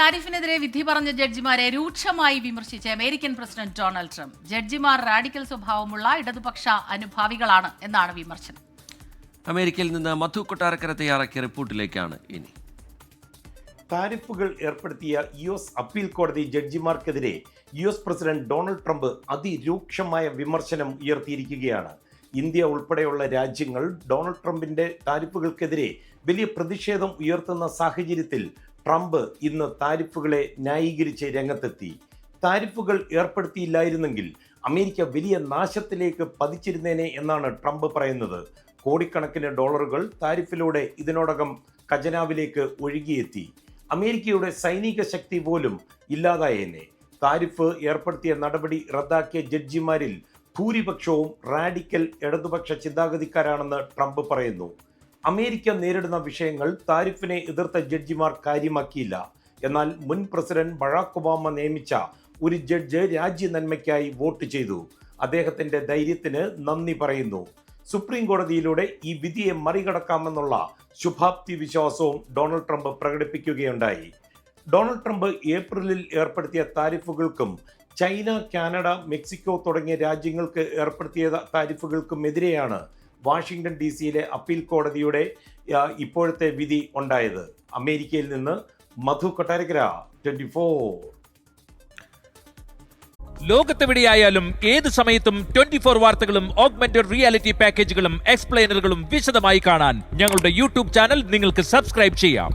താരിഫിനെതിരെ വിധി പറഞ്ഞ ജഡ്ജിമാരെ രൂക്ഷമായി വിമർശിച്ച അമേരിക്കൻ പ്രസിഡന്റ് ഡൊണാൾഡ് ട്രംപ്. ജഡ്ജിമാർ റാഡിക്കൽ സ്വഭാവമുള്ള ഇടതുപക്ഷ അനുഭാവികളാണ് എന്നാണ് വിമർശനം. അമേരിക്കയിൽ നിന്ന് മധു കൊട്ടാരക്കര തയ്യാറാക്കിയ റിപ്പോർട്ടിലേക്കാണ് ഇനി. താരിഫുകൾ ഏർപ്പെടുത്തിയ യു എസ് അപ്പീൽ കോടതി ജഡ്ജിമാർക്കെതിരെ U S president Donald Trump അതിരൂക്ഷമായ വിമർശനം ഉയർത്തിയിരിക്കുകയാണ്. ഇന്ത്യ ഉൾപ്പെടെയുള്ള രാജ്യങ്ങൾ ഡൊണാൾഡ് ട്രംപിന്റെ താരിഫുകൾക്കെതിരെ വലിയ പ്രതിഷേധം ഉയർത്തുന്ന സാഹചര്യത്തിൽ ട്രംപ് ഇന്ന് താരിഫുകളെ ന്യായീകരിച്ച് രംഗത്തെത്തി. താരിഫുകൾ ഏർപ്പെടുത്തിയില്ലായിരുന്നെങ്കിൽ അമേരിക്ക വലിയ നാശത്തിലേക്ക് പതിച്ചിരുന്നേനെ എന്നാണ് ട്രംപ് പറയുന്നത്. കോടിക്കണക്കിന് ഡോളറുകൾ താരിഫിലൂടെ ഇതിനോടകം ഖജനാവിലേക്ക് ഒഴുകിയെത്തി. അമേരിക്കയുടെ സൈനിക ശക്തി പോലും ഇല്ലാതായേനെ. താരിഫ് ഏർപ്പെടുത്തിയ നടപടി റദ്ദാക്കിയ ജഡ്ജിമാരിൽ ഭൂരിപക്ഷവും റാഡിക്കൽ ഇടതുപക്ഷ ചിന്താഗതിക്കാരാണെന്ന് ട്രംപ് പറയുന്നു. അമേരിക്ക നേരിടുന്ന വിഷയങ്ങൾ താരിഫിനെ എതിർത്ത ജഡ്ജിമാർ കാര്യമാക്കിയില്ല. എന്നാൽ മുൻ പ്രസിഡന്റ് ബറാക് ഒബാമ നിയമിച്ച ഒരു ജഡ്ജ് രാജ്യ നന്മയ്ക്കായി വോട്ട് ചെയ്തു. അദ്ദേഹത്തിന്റെ ധൈര്യത്തിന് നന്ദി പറയുന്നു. സുപ്രീം കോടതിയിലൂടെ ഈ വിധിയെ മറികടക്കാമെന്നുള്ള ശുഭാപ്തി വിശ്വാസവും ഡൊണാൾഡ് ട്രംപ് പ്രകടിപ്പിക്കുകയുണ്ടായി. ഡൊണാൾഡ് ട്രംപ് ഏപ്രിലിൽ ഏർപ്പെടുത്തിയ താരിഫുകൾക്കും ചൈന കാനഡ മെക്സിക്കോ തുടങ്ങിയ രാജ്യങ്ങൾക്ക് ഏർപ്പെടുത്തിയ താരിഫുകൾക്കും എതിരെയാണ് വാഷിംഗ്ടൺ ഡി സിയിലെ അപ്പീൽ കോടതിയുടെ ഇപ്പോഴത്തെ വിധി ഉണ്ടായത്. അമേരിക്കയിൽ നിന്ന് മധു കൊട്ടാരക്കര ട്വന്റി ഫോർ. ലോകത്തെവിടെയായാലും ഏത് സമയത്തും ട്വന്റി ഫോർ വാർത്തകളും ഓഗ്മെന്റഡ് റിയാലിറ്റി പാക്കേജുകളും എക്സ്പ്ലെയിനറുകളും വിശദമായി കാണാൻ ഞങ്ങളുടെ യൂട്യൂബ് ചാനൽ നിങ്ങൾക്ക് സബ്സ്ക്രൈബ് ചെയ്യാം.